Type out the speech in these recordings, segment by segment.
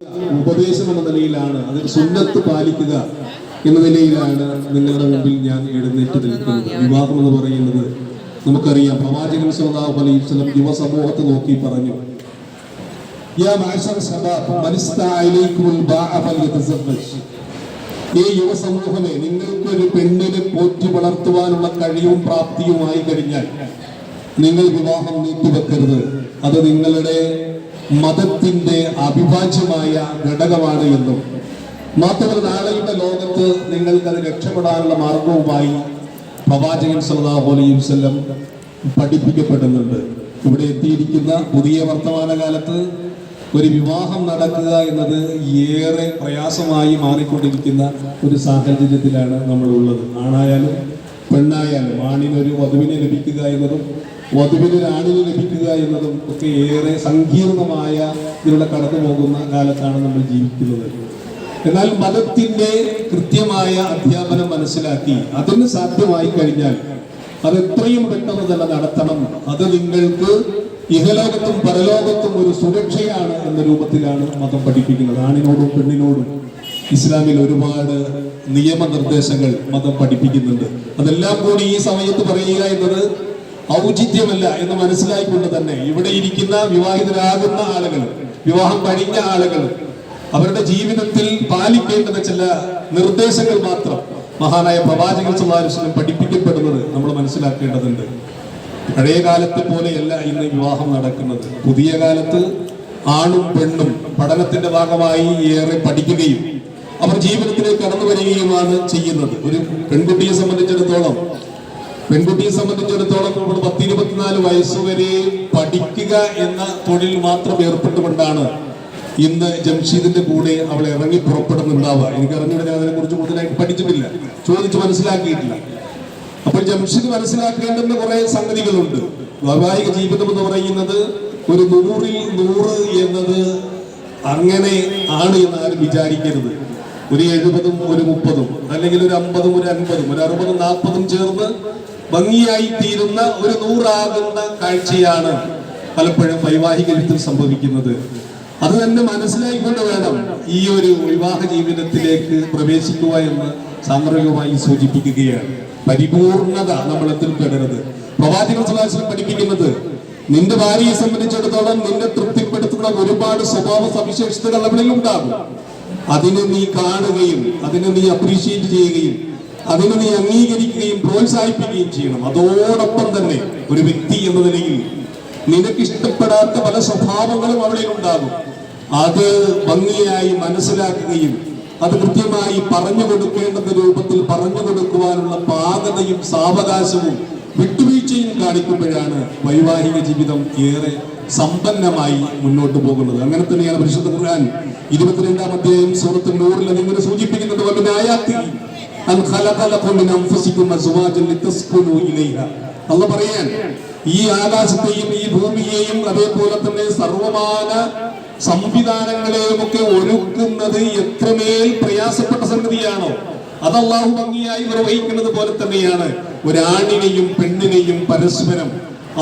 ഉപദേശം എന്ന നിലയിലാണ് അതിൽ സുന്നത്ത് പാലിക്കുക എന്ന നിലയിലാണ് നിങ്ങളുടെ മുമ്പിൽ ഞാൻ എഴുന്നേറ്റ് നിൽക്കുന്നത്. വിവാഹം എന്ന് പറയുന്നത് നമുക്കറിയാം. പ്രവാചകൻ സല്ലല്ലാഹു അലൈഹി വസല്ലം യുവസമൂഹത്തെ നോക്കി പറഞ്ഞു ഈ യുവസമൂഹമേ നിങ്ങൾക്ക് ഒരു പെണ്ണിനെ പോറ്റി വളർത്തുവാനുള്ള കഴിവും പ്രാപ്തിയുമായി കഴിഞ്ഞാൽ നിങ്ങൾ വിവാഹം നീട്ടിവെക്കരുത്. അത് നിങ്ങളുടെ മതത്തിന്റെ അവിഭാജ്യമായ ഘടകമാണ് എന്നും. മാത്രമല്ല നാളെയുടെ ലോകത്ത് നിങ്ങൾക്ക് അത് രക്ഷപ്പെടാനുള്ള മാർഗവുമായി പ്രവാചകൻ സല്ലല്ലാഹു അലൈഹി പഠിപ്പിക്കപ്പെടുന്നുണ്ട്. ഇവിടെ എത്തിയിരിക്കുന്ന പുതിയ വർത്തമാനകാലത്ത് ഒരു വിവാഹം നടക്കുക എന്നത് ഏറെ പ്രയാസമായി മാറിക്കൊണ്ടിരിക്കുന്ന ഒരു സാഹചര്യത്തിലാണ് നമ്മളുള്ളത്. ആണായാലും പെണ്ണായാലും ആണിനൊരു വധുവിനെ ലഭിക്കുക എന്നതും വധുവിന് ലഭിക്കുക എന്നതും ഒക്കെ ഏറെ സങ്കീർണമായ ഇതിലൂടെ കടന്നു പോകുന്ന കാലത്താണ് നമ്മൾ ജീവിക്കുന്നത്. എന്നാൽ മതത്തിന്റെ കൃത്യമായ അധ്യാപനം മനസ്സിലാക്കി അതിന് സാധ്യമായി കഴിഞ്ഞാൽ അത് എത്രയും പെട്ടെന്ന് തന്നെ നടത്തണം. അത് നിങ്ങൾക്ക് ഇഹലോകത്തും പരലോകത്തും ഒരു സുരക്ഷയാണ് എന്ന രൂപത്തിലാണ് മതം പഠിപ്പിക്കുന്നത്. ആണിനോടും പെണ്ണിനോടും ഇസ്ലാമിൽ ഒരുപാട് നിയമനിർദ്ദേശങ്ങൾ മതം പഠിപ്പിക്കുന്നുണ്ട്. അതെല്ലാം കൂടി ഈ സമയത്ത് പറയുക എന്നത് ഔചിത്യമല്ല എന്ന് മനസ്സിലായിക്കൊണ്ട് തന്നെ ഇവിടെ ഇരിക്കുന്ന വിവാഹിതരാകുന്ന ആളുകൾ വിവാഹം കഴിഞ്ഞ ആളുകൾ അവരുടെ ജീവിതത്തിൽ പാലിക്കേണ്ടുന്ന ചില നിർദ്ദേശങ്ങൾ മാത്രം മഹാനായ പ്രവാചകൻ സല്ലാസ്ലം പഠിപ്പിക്കപ്പെടുന്നത് നമ്മൾ മനസ്സിലാക്കേണ്ടതുണ്ട്. പഴയ കാലത്തെ പോലെയല്ല ഇന്ന് വിവാഹം നടക്കുന്നത്. പുതിയ കാലത്ത് ആണും പെണ്ണും പഠനത്തിന്റെ ഭാഗമായി ഏറെ പഠിക്കുകയും അവർ ജീവിതത്തിലേക്ക് കടന്നു വരികയുമാണ് ചെയ്യുന്നത്. ഒരു പെൺകുട്ടിയെ സംബന്ധിച്ചിടത്തോളം പെൺകുട്ടിയെ സംബന്ധിച്ചിടത്തോളം നമ്മൾ പത്തിരുപത്തിനാല് ഇരുപത്തിനാല് വയസ്സ് വരെ പഠിക്കുക എന്ന തൊഴിൽ മാത്രം ഏർപ്പെട്ടുകൊണ്ടാണ് ഇന്ന് ജംഷീദിന്റെ കൂടെ അവൾ ഇറങ്ങി പുറപ്പെടുന്നുണ്ടാവുക. എനിക്ക് അറിഞ്ഞിട്ട് അതിനെ കുറിച്ച് കൂടുതലായിട്ട് പഠിച്ചിട്ടില്ല. ചോദിച്ച് മനസ്സിലാക്കിയിട്ടില്ല. അപ്പോൾ ജംഷീദ് മനസ്സിലാക്കേണ്ടുന്ന കുറെ സംഗതികളുണ്ട്. വൈവാഹിക ജീവിതം എന്ന് പറയുന്നത് ഒരു നൂറിൽ നൂറ് എന്നത് അങ്ങനെ ആണ് എന്ന് ആരും വിചാരിക്കരുത്. ഒരു എഴുപതും ഒരു മുപ്പതും അല്ലെങ്കിൽ ഒരു അമ്പതും ഒരു അൻപതും ഒരു അറുപതും നാൽപ്പതും ചേർന്ന് ഭംഗിയായി തീരുന്ന ഒരു നൂറാകുന്ന കാഴ്ചയാണ് പലപ്പോഴും വൈവാഹിക ജീവിതത്തിൽ സംഭവിക്കുന്നത്. അത് തന്നെ മനസ്സിലാക്കിക്കൊണ്ട് വേണം ഈ ഒരു വിവാഹ ജീവിതത്തിലേക്ക് പ്രവേശിക്കുക എന്ന് സാന്ദർഭികമായി സൂചിപ്പിക്കുകയാണ്. പരിപൂർണത നമ്മൾ എത്തിപ്പെടരുത് പ്രവാചകൻ സദാശനം പഠിപ്പിക്കുന്നത് നിന്റെ ഭാര്യയെ സംബന്ധിച്ചിടത്തോളം നിന്നെ തൃപ്തിപ്പെടുത്തുന്ന ഒരുപാട് സ്വഭാവ സവിശേഷതകൾ അവളിൽ ഉണ്ടാകും. അതിനെ നീ കാണുകയും അതിനെ നീ അപ്രീഷിയേറ്റ് ചെയ്യുകയും അതിനെ നീ അംഗീകരിക്കുകയും പ്രോത്സാഹിപ്പിക്കുകയും ചെയ്യണം. അതോടൊപ്പം തന്നെ ഒരു വ്യക്തി എന്ന നിലയിൽ നിനക്ക് ഇഷ്ടപ്പെടാത്ത പല സ്വഭാവങ്ങളും അവിടെ ഉണ്ടാകും. അത് ഭംഗിയായി മനസ്സിലാക്കുകയും അത് കൃത്യമായി പറഞ്ഞു കൊടുക്കേണ്ടത് രൂപത്തിൽ പറഞ്ഞു കൊടുക്കുവാനുള്ള പാകതയും സാവകാശവും വിട്ടുവീഴ്ചയും കാണിക്കുമ്പോഴാണ് വൈവാഹിക ജീവിതം ഏറെ സമ്പന്നമായി മുന്നോട്ട് പോകുന്നത്. അങ്ങനെ തന്നെയാണ് പരിശുദ്ധ ഖുർആൻ. ഇരുപത്തിരണ്ടാം അധ്യായം സൂറത്ത് നൂറിൽ അതിങ്ങനെ സൂചിപ്പിക്കുന്നത് പോലെ അല്ലാഹ് പറയാൻ ഈ ആകാശത്തെയും ഈ ഭൂമിയെയും അതേപോലെ തന്നെ സർവമാന സംവിധാനങ്ങളെയും ഒക്കെ ഒരുക്കുന്നത് എത്രമേൽ പ്രയാസപ്പെട്ട സംഗതിയാണോ? അത് അള്ളാഹു ഭംഗിയായി നിർവഹിക്കുന്നത് പോലെ തന്നെയാണ്. ഒരാണിനെയും പെണ്ണിനെയും പരസ്പരം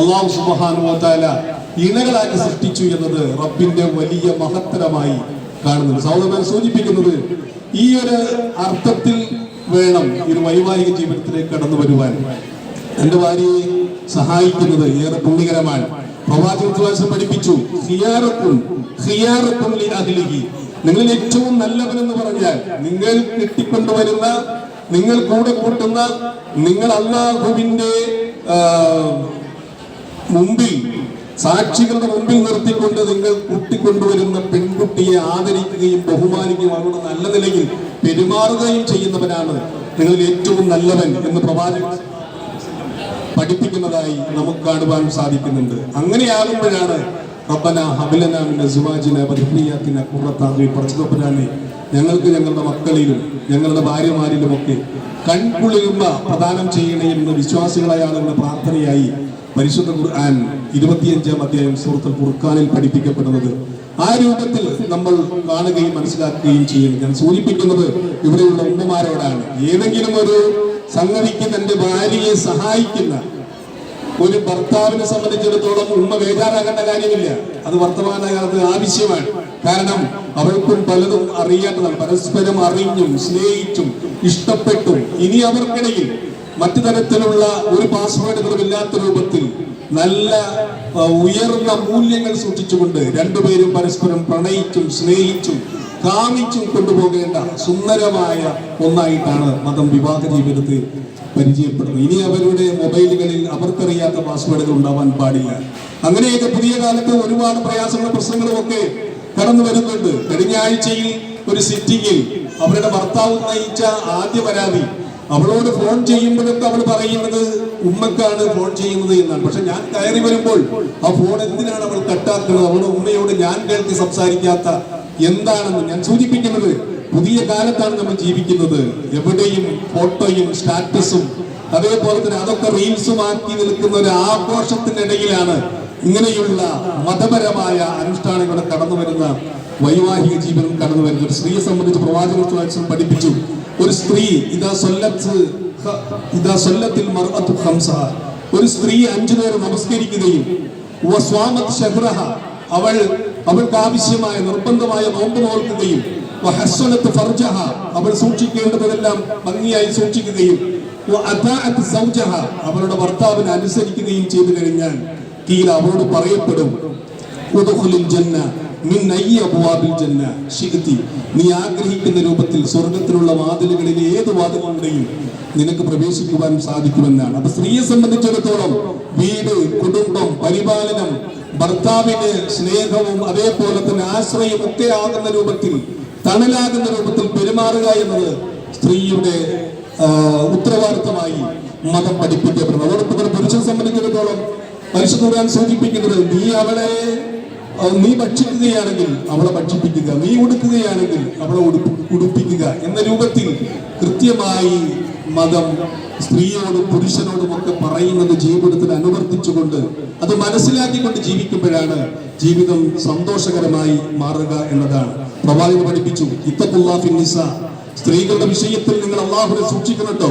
അള്ളാഹു സുബാനുവത്താല ഇണകളാക്കി സൃഷ്ടിച്ചു എന്നത് റബ്ബിന്റെ വലിയ മഹത്തരമായി കാണുന്നു സൗദമൻ സൂചിപ്പിക്കുന്നത് ഈ ഒരു അർത്ഥത്തിൽ വേണം ഒരു വൈവാഹിക ജീവിതത്തിലേക്ക് കടന്നു വരുവാൻ. എന്റെ ഭാര്യയെ സഹായിക്കുന്നത് ഏറെ പുണ്യകരമാണ്. പ്രവാചകത്വാസം പഠിപ്പിച്ചു. നിങ്ങൾ ഏറ്റവും നല്ലവനെന്ന് പറഞ്ഞാൽ നിങ്ങൾ കെട്ടിക്കൊണ്ടുവരുന്ന നിങ്ങൾ കൂടെ കൂട്ടുന്ന നിങ്ങൾ അള്ളാഹുവിന്റെ മുമ്പിൽ സാക്ഷികളുടെ മുമ്പിൽ നിർത്തിക്കൊണ്ട് നിങ്ങൾ കൂട്ടിക്കൊണ്ടുവരുന്ന പെൺകുട്ടിയെ ആദരിക്കുകയും ബഹുമാനിക്കുകയും അവരുടെ നല്ല നിലയിൽ പെരുമാറുകയും ചെയ്യുന്നവനാണ് നിങ്ങളിൽ ഏറ്റവും നല്ലവൻ എന്ന് പ്രവാചകൻ പഠിപ്പിക്കുന്നതായി നമുക്ക് കാണുവാൻ സാധിക്കുന്നുണ്ട്. അങ്ങനെയാകുമ്പോഴാണ് റബ്ബന ഹബലന മിൻ അസ്വാജിന വദുരിയാത്തിന ഖുറത്തായി പടച്ചതപ്പനാനെ ഞങ്ങൾക്ക് ഞങ്ങളുടെ മക്കളിലും ഞങ്ങളുടെ ഭാര്യമാരിലുമൊക്കെ കൺകുളിരുമ്പ പ്രദാനം ചെയ്യണേ എന്ന് വിശ്വാസികളായ ആളുകളുടെ പ്രാർത്ഥനയായി പരിശുദ്ധ ഖുർആൻ ഇരുപത്തിയഞ്ചാം അധ്യായം സൂറത്തുൽ ഖുർഖാനിൽ പഠിപ്പിക്കപ്പെടുന്നത് ആ രൂപത്തിൽ നമ്മൾ കാണുകയും മനസ്സിലാക്കുകയും ചെയ്യുന്നു. ഞാൻ സൂചിപ്പിക്കുന്നത് ഇവിടെയുള്ള ഉമ്മമാരോടാണ്. ഏതെങ്കിലും ഒരു സംഗതിക്ക് തന്റെ ഭാര്യയെ സഹായിക്കുന്ന ഒരു ഭർത്താവിനെ സംബന്ധിച്ചിടത്തോളം ഉമ്മ ബേജാറാകേണ്ട കാര്യമില്ല. അത് വർത്തമാനകാലത്ത് ആവശ്യമാണ്. കാരണം അവൾക്കും പലതും അറിയേണ്ടതാണ്. പരസ്പരം അറിഞ്ഞും സ്നേഹിച്ചും ഇഷ്ടപ്പെട്ടും ഇനി അവർക്കിടയിൽ മറ്റു തരത്തിലുള്ള ഒരു പാസ്വേഡുകളും ഇല്ലാത്ത രൂപത്തിൽ നല്ല ഉയർന്ന മൂല്യങ്ങൾ സൂക്ഷിച്ചുകൊണ്ട് രണ്ടുപേരും പരസ്പരം പ്രണയിച്ചും സ്നേഹിച്ചും കാമിച്ചും കൊണ്ടുപോകേണ്ട സുന്ദരമായ ഒന്നായിട്ടാണ് മതം വിവാഹ ജീവിതത്തിൽ പരിചയപ്പെടുന്നത്. ഇനി അവരുടെ മൊബൈലുകളിൽ അവർക്കറിയാത്ത പാസ്വേഡുകൾ ഉണ്ടാവാൻ പാടില്ല. അങ്ങനെയൊക്കെ പുതിയ കാലത്ത് ഒരുപാട് പ്രയാസങ്ങളും പ്രശ്നങ്ങളും ഒക്കെ കടന്നു വരുന്നുണ്ട്. കഴിഞ്ഞ ആഴ്ചയിൽ ഒരു സിറ്റിംഗിൽ അവരുടെ ഭർത്താവ് നയിച്ച ആദ്യ പരാതി അവളോട് ഫോൺ ചെയ്യുമ്പോഴൊക്കെ അവൾ പറയുന്നത്? ഉമ്മക്കാണ് ഫോൺ ചെയ്യുന്നത് എന്നാണ്. പക്ഷെ ഞാൻ കയറി വരുമ്പോൾ ആ ഫോൺ എന്തിനാണ് അവൾ കട്ടാക്കുന്നത് അവളുടെ ഉമ്മയോട് ഞാൻ കേൾക്കി സംസാരിക്കാത്ത എന്താണെന്ന് ഞാൻ സൂചിപ്പിക്കുന്നത് പുതിയ കാലത്താണ് നമ്മൾ ജീവിക്കുന്നത്. എവിടെയും ഫോട്ടോയും സ്റ്റാറ്റസും അതേപോലെ തന്നെ അതൊക്കെ റീൽസും ആക്കി നിൽക്കുന്ന ഒരു ആഘോഷത്തിനിടയിലാണ് ഇങ്ങനെയുള്ള മതപരമായ അനുഷ്ഠാനങ്ങളുടെ കടന്നു വരുന്ന വൈവാഹിക ജീവിതം കടന്നു വരുന്ന ഒരു സ്ത്രീയെ സംബന്ധിച്ച് പ്രവാചകൻ പഠിപ്പിച്ചു. ഒരു സ്ത്രീ ഇതാ സൊല്ലത്ത് ഇതാ സൊല്ലത്തിൽ മർഅത്തു ഖംസ ഒരു സ്ത്രീ അഞ്ചു നേരം നമസ്കരിക്കുകയും സ്വാമത് ശഹ്റഹ. അവൾ അവൾക്ക് ആവശ്യമായ നിർബന്ധമായ നോമ്പ് നോൽക്കുകയും വഹസ്സനത്ത് ഫർജഹ. അവൾ സൂക്ഷിക്കേണ്ടതെല്ലാം ഭംഗിയായി സൂക്ഷിക്കുകയും സൗജഹ. അവളുടെ ഭർത്താവിനെ അനുസരിക്കുകയും ചെയ്തു കഴിഞ്ഞാൽ കീല അവരോട് പറയപ്പെടും ജന്ന ശിഅ്തി നീ ആഗ്രഹിക്കുന്ന രൂപത്തിൽ സ്വർഗത്തിലുള്ള വാതിലുകളിൽ ഏത് വാതിലുകളുടെയും നിനക്ക് പ്രവേശിക്കുവാൻ സാധിക്കുമെന്നാണ്. അപ്പൊ സ്ത്രീയെ സംബന്ധിച്ചിടത്തോളം വീട് കുടുംബം പരിപാലനം ഭർത്താവിന് സ്നേഹവും അതേപോലെ തന്നെ ആശ്രയം ഒക്കെ ആകുന്ന രൂപത്തിൽ തണലാകുന്ന രൂപത്തിൽ പെരുമാറുക എന്നത് സ്ത്രീയുടെ ഉത്തരവാദിത്തമായി മതം പഠിപ്പിക്കപ്പെടുന്നു. അതോടൊപ്പം പുരുഷനെ സംബന്ധിച്ചിടത്തോളം പരിശുദ്ധ സൂചിപ്പിക്കുന്നത് നീ അവളെ നീ ഭക്ഷിക്കുകയാണെങ്കിൽ അവളെ ഭക്ഷിപ്പിക്കുക. നീ ഉടുക്കുകയാണെങ്കിൽ അവളെ ഉടുപ്പ് ഉടുപ്പിക്കുക. എന്ന രൂപത്തിൽ കൃത്യമായി മതം സ്ത്രീയോടും പുരുഷനോടും ഒക്കെ പറയുന്നത് ജീവിതത്തിൽ അനുവർത്തിച്ചുകൊണ്ട് അത് മനസ്സിലാക്കിക്കൊണ്ട് ജീവിക്കുമ്പോഴാണ് ജീവിതം സന്തോഷകരമായി മാറുക എന്നതാണ്. പ്രവാചകൻ പഠിപ്പിച്ചു ഇത്തഖുല്ലാഫിൻ നിസ. സ്ത്രീകളുടെ വിഷയത്തിൽ നിങ്ങൾ അള്ളാഹുനെ സൂക്ഷിക്കുന്നുണ്ടോ?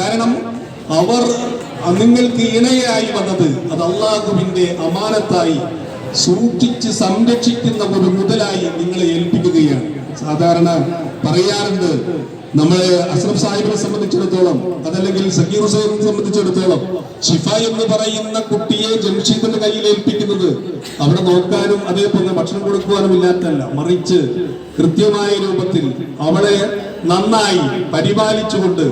കാരണം അവർ നിങ്ങൾക്ക് ഇണയായി വന്നത് അത് അള്ളാഹുവിന്റെ അമാനത്തായി സൂക്ഷിച്ച് സംരക്ഷിക്കുന്ന ഒരു മുതലായി നിങ്ങളെ ഏൽപ്പിക്കുകയാണ്. സാധാരണ പറയാറുണ്ട് നമ്മളെ അസ്ലം സാഹിബിനെ സംബന്ധിച്ചിടത്തോളം അതല്ലെങ്കിൽ സക്കീർ ഹുസൈനെ സംബന്ധിച്ചിടത്തോളം ഷിഫ എന്ന് പറയുന്ന കുട്ടിയെ ജംഷീദിന്റെ കയ്യിൽ ഏൽപ്പിക്കുന്നത് അവിടെ നോക്കാനും അതേപോലെ ഭക്ഷണം കൊടുക്കുവാനും ഇല്ലാത്തല്ല മറിച്ച് കൃത്യമായ രൂപത്തിൽ അവളെ നന്നായി പരിപാലിച്ചുകൊണ്ട്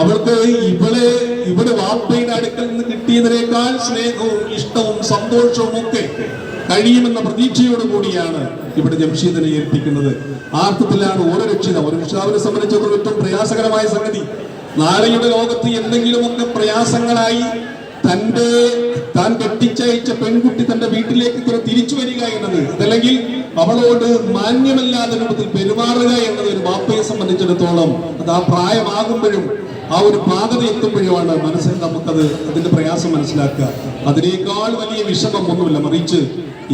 അവൾക്ക് ഇവളെ ഇവിടെ വാപ്പയുടെ അടുക്കൽ നിന്ന് കിട്ടിയതിനേക്കാൾ സ്നേഹവും ഇഷ്ടവും സന്തോഷവും ഒക്കെ കഴിയുമെന്ന പ്രതീക്ഷയോടുകൂടിയാണ് ഇവിടെ ജംഷീദിനെ ഏൽപ്പിക്കുന്നത്. ആ ഓരോ രക്ഷിത. ഒരു രക്ഷിതാവിനെ സംബന്ധിച്ചിടത്തോളം ഏറ്റവും പ്രയാസകരമായ സംഗതി. നാളെയുടെ ലോകത്ത് എന്തെങ്കിലുമൊക്കെ പ്രയാസങ്ങളായി തന്റെ താൻ കെട്ടിച്ചയച്ച പെൺകുട്ടി തന്റെ വീട്ടിലേക്ക് തിരിച്ചു വരിക എന്നത്. അതല്ലെങ്കിൽ അവളോട് മാന്യമല്ലാത്ത രൂപത്തിൽ പെരുമാറുക എന്നത് ഒരു ബാപ്പയെ സംബന്ധിച്ചിടത്തോളം അത് ആ പ്രായമാകുമ്പോഴും ആ ഒരു പാകത എത്തുമ്പോഴുമാണ് മനസ്സിൽ നമുക്കത് അതിന്റെ പ്രയാസം മനസ്സിലാക്കുക. അതിനേക്കാൾ വലിയ വിഷമം ഒന്നുമില്ല. മറിച്ച്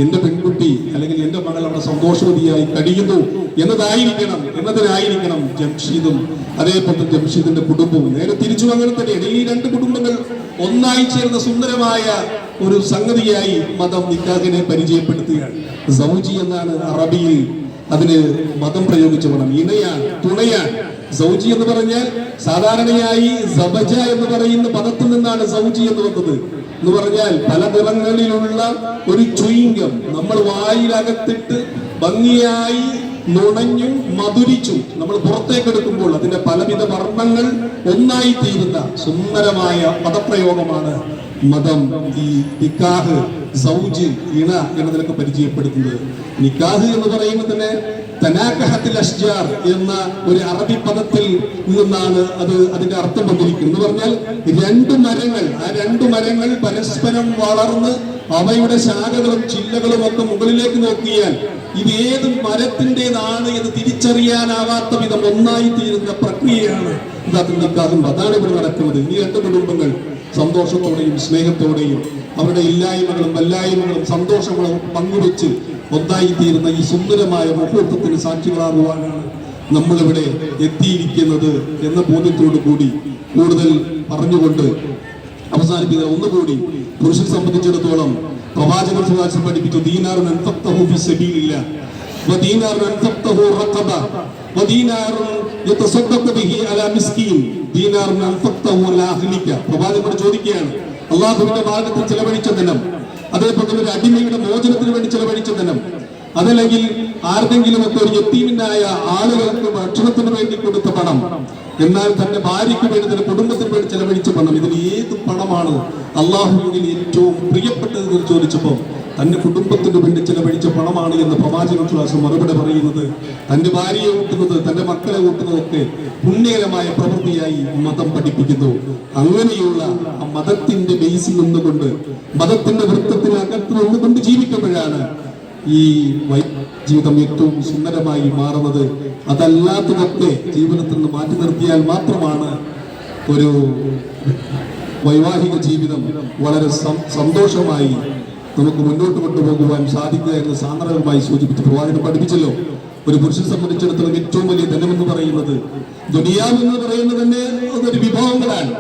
എന്റെ പെൺകുട്ടി അല്ലെങ്കിൽ എന്റെ മകൾ അവിടെ സന്തോഷവതിയായി കഴിയുന്നു എന്നതായിരിക്കണം എന്നതിനായിരിക്കണം ജംഷീദും അതേപോലെ ജംഷീദിന്റെ കുടുംബവും. നേരെ തിരിച്ചു അങ്ങനെ തന്നെയാണ് ഈ രണ്ട് കുടുംബങ്ങൾ ഒന്നായി ചേർന്ന സുന്ദരമായ ഒരു സംഗതിയായി മതം നിക്കാഹിനെ പരിചയപ്പെടുത്തുകയാണ്. സൗജി എന്നാണ് അറബിയിൽ അതിന് മതം പ്രയോഗിച്ച പദം. ഇണയാണ് തുണയാണ് സൗജി എന്ന് പറഞ്ഞാൽ സാധാരണയായി സബജ എന്ന് പറയുന്ന പദത്തിൽ നിന്നാണ് സൗജി എന്ന് വന്നത് എന്ന് പറഞ്ഞാൽ പല നിറങ്ങളിലുള്ള ഒരു ചുയിങ്കം നമ്മൾ വായിലകത്തിട്ട് ഭംഗിയായി നുണഞ്ഞും മധുരിച്ചും നമ്മൾ പുറത്തേക്ക് എടുക്കുമ്പോൾ അതിന്റെ പലവിധ വർണങ്ങൾ ഒന്നായി തീരുന്ന സുന്ദരമായ പദപ്രയോഗമാണ് മതം ഈ നിക്കാഹ് സൗജ് ഇണ എന്നതിലൊക്കെ പരിചയപ്പെടുത്തുന്നത്. നിക്കാഹ് എന്ന് പറയുമ്പോൾ തന്നെ തനാക്കഹത്തിൽ അഷ്ജാർ എന്ന ഒരു അറബി പദത്തിൽ നിന്നാണ് അത് അതിന്റെ അർത്ഥം വന്നിരിക്കുന്നത്. എന്ന് പറഞ്ഞാൽ രണ്ട് മരങ്ങൾ ആ രണ്ട് മരങ്ങൾ പരസ്പരം വളർന്ന് അവയുടെ ശാഖകളും ചില്ലകളും ഒക്കെ മുകളിലേക്ക് നോക്കിയാൽ ഇത് ഏത് മരത്തിന്റെതാണ് എന്ന് തിരിച്ചറിയാനാവാത്ത വിധം ഒന്നായി തീരുന്ന പ്രക്രിയയാണ് ഇതാത്തിൽ നിൽക്കാതും അതാണ് ഇവിടെ നടക്കുന്നത്. ഈ രണ്ട് കുടുംബങ്ങൾ. സന്തോഷത്തോടെയും സ്നേഹത്തോടെയും അവരുടെ ഇല്ലായ്മകളും വല്ലായ്മകളും സന്തോഷങ്ങളും പങ്കുവെച്ച് ഒന്നായിത്തീരുന്ന ഈ സുന്ദരമായ മുഹൂർത്തത്തിന് സാക്ഷികളാകുവാനാണ് നമ്മളിവിടെ എത്തിയിരിക്കുന്നത് എന്ന ബോധ്യത്തോടു കൂടി കൂടുതൽ പറഞ്ഞുകൊണ്ട് അവസാനിപ്പിക്കുക ഒന്നുകൂടി പുരുഷനെ സംബന്ധിച്ചിടത്തോളം പ്രവാചകർ സുഭാഷം പഠിപ്പിച്ചു ദീനാറിന് അൻഫക്തഹു വദീനാറിന് അൻഫക്തഹു റഖബ വദീനാറുൻ യതസദ്ദഖു ബിഹി അലാ മിസ്കീൻ ദീനാറിന് അൻഫക്തഹു അലാ അഹ്ലിക പ്രവാചകർ ചോദിക്കുകയാണ് അള്ളാഹുവിന്റെ മാർഗത്തിൽ ചെലവഴിച്ച ധനം അതേപോലെ ഒരു അടിമയുടെ മോചനത്തിന് വേണ്ടി ചെലവഴിച്ച ധനം അതല്ലെങ്കിൽ ആർക്കെങ്കിലും ഒക്കെ ഒരു യത്തീമിനായ ആളുകൾക്ക് ഭക്ഷണത്തിന് വേണ്ടി കൊടുത്ത പണം. എന്നാൽ തന്റെ ഭാര്യയ്ക്ക് വേണ്ടി തന്റെ കുടുംബത്തിന് വേണ്ടി ചെലവഴിച്ച പണം. ഇതിൽ ഏത് പണമാണ് അള്ളാഹുവിൽ ഏറ്റവും പ്രിയപ്പെട്ടത് ചോദിച്ചപ്പോൾ തന്റെ കുടുംബത്തിന് വേണ്ടി ചെലവഴിച്ച പണമാണ് എന്ന് പ്രവാചക ക്ലാസ് മറുപടി പറയുന്നത്. തന്റെ ഭാര്യയെ ഊട്ടുന്നത് തന്റെ മക്കളെ ഊട്ടുന്നതൊക്കെ പുണ്യകരമായ പ്രവൃത്തിയായി മതം പഠിപ്പിക്കുന്നു. അങ്ങനെയുള്ള മതത്തിന്റെ ബേസിൽ നിന്നുകൊണ്ട് മതത്തിന്റെ വൃത്തത്തിനകത്ത് നിന്നുകൊണ്ട് ജീവിക്കുമ്പോഴാണ് ഈ ജീവിതം ഏറ്റവും സുന്ദരമായി മാറുന്നത് അതല്ലാത്തതൊക്കെ ജീവിതത്തിൽ നിന്ന് മാറ്റി നിർത്തിയാൽ മാത്രമാണ് ഒരു വൈവാഹിക ജീവിതം വളരെ സന്തോഷമായി നമുക്ക് മുന്നോട്ട് കൊണ്ടുപോകുവാൻ സാധിക്കുക എന്ന് സാന്ദ്രമായി സൂചിപ്പിച്ചു. പ്രവാചകൻ പഠിപ്പിച്ചല്ലോ ഒരു പുരുഷനെ സംബന്ധിച്ചിടത്തോളം ഏറ്റവും വലിയ ധനമെന്ന് പറയുന്നത് ദുനിയാവ് എന്ന് പറയുന്നത് തന്നെ അതൊരു വിഭവങ്ങളാണ്.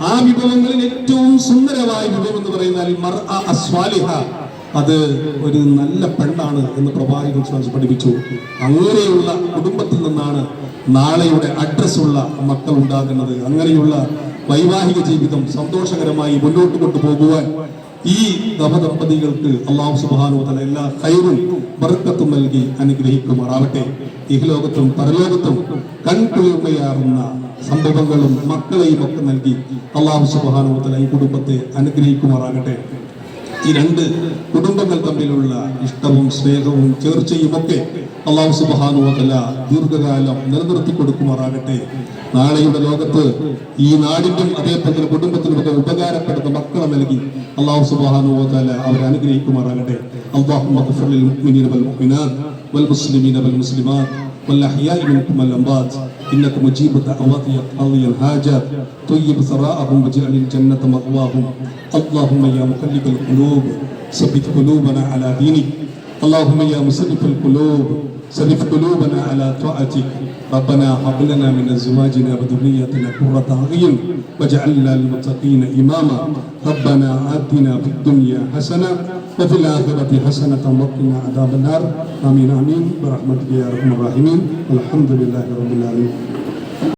ആ വിഭവങ്ങളിൽ ഏറ്റവും സുന്ദരമായ വിഭവം എന്ന് പറയുന്നാൽ അസ്വാലിഹ. അത് ഒരു നല്ല പെണ്ണാണ് എന്ന് പ്രവാചകൻ ശ്വാസം പഠിപ്പിച്ചു. അങ്ങനെയുള്ള കുടുംബത്തിൽ നിന്നാണ് നാളെയുടെ അഡ്രസ് ഉള്ള മക്കൾ ഉണ്ടാകുന്നത്. അങ്ങനെയുള്ള വൈവാഹിക ജീവിതം സന്തോഷകരമായി മുന്നോട്ട് കൊണ്ടുപോകുവാൻ ഈ നവദമ്പതികൾക്ക് അള്ളാഹു സുബാനു തല എല്ലാ കൈറും വറുക്കത്തും നൽകി അനുഗ്രഹിക്കുമാറാവട്ടെ. ഇഹലോകത്തും പരലോകത്തും കൺകുളിർമയാറുന്ന സംഭവങ്ങളും മക്കളെയും ഒക്കെ നൽകി അള്ളാഹു സുബാനു തല ഈ കുടുംബത്തെ അനുഗ്രഹിക്കുമാറാകട്ടെ. ഈ രണ്ട് കുടുംബങ്ങൾ തമ്മിലുള്ള ഇഷ്ടവും സ്നേഹവും ചേർച്ചയും ഒക്കെ അള്ളാഹു സുബാനുവതല ദീർഘകാലം നിലനിർത്തി കൊടുക്കുമാറാകട്ടെ നാളെയുടെ ലോകത്ത് ഈ നാടിനും അതേപോലെ കുടുംബത്തിനും ഒക്കെ ഉപകാരപ്പെടുന്ന മക്കളെ നൽകി അള്ളാഹു സുബാനുവതല അവരെ അനുഗ്രഹിക്കുമാറാകട്ടെ അള്ളാഹു والمسلمين والمسلمات والأحياء منكم والأموات إنك مجيب الدعوات يا قاضي الحاجات طيب ثراءهم واجعل الجنة مأواهم. اللهم يا مقلب القلوب ثبت قلوبنا على دينك. اللهم يا مسرف القلوب صرف قلوبنا على طاعتك. ربنا هب لنا من أزواجنا وذرياتنا قرة اعين واجعلنا للمتقين إماما. ربنا آتنا في الدنيا حسنة وفي الآخرة حسنة وقنا عذاب النار. آمين آمين. برحمتك يا أرحم الراحمين. والحمد لله رب العالمين.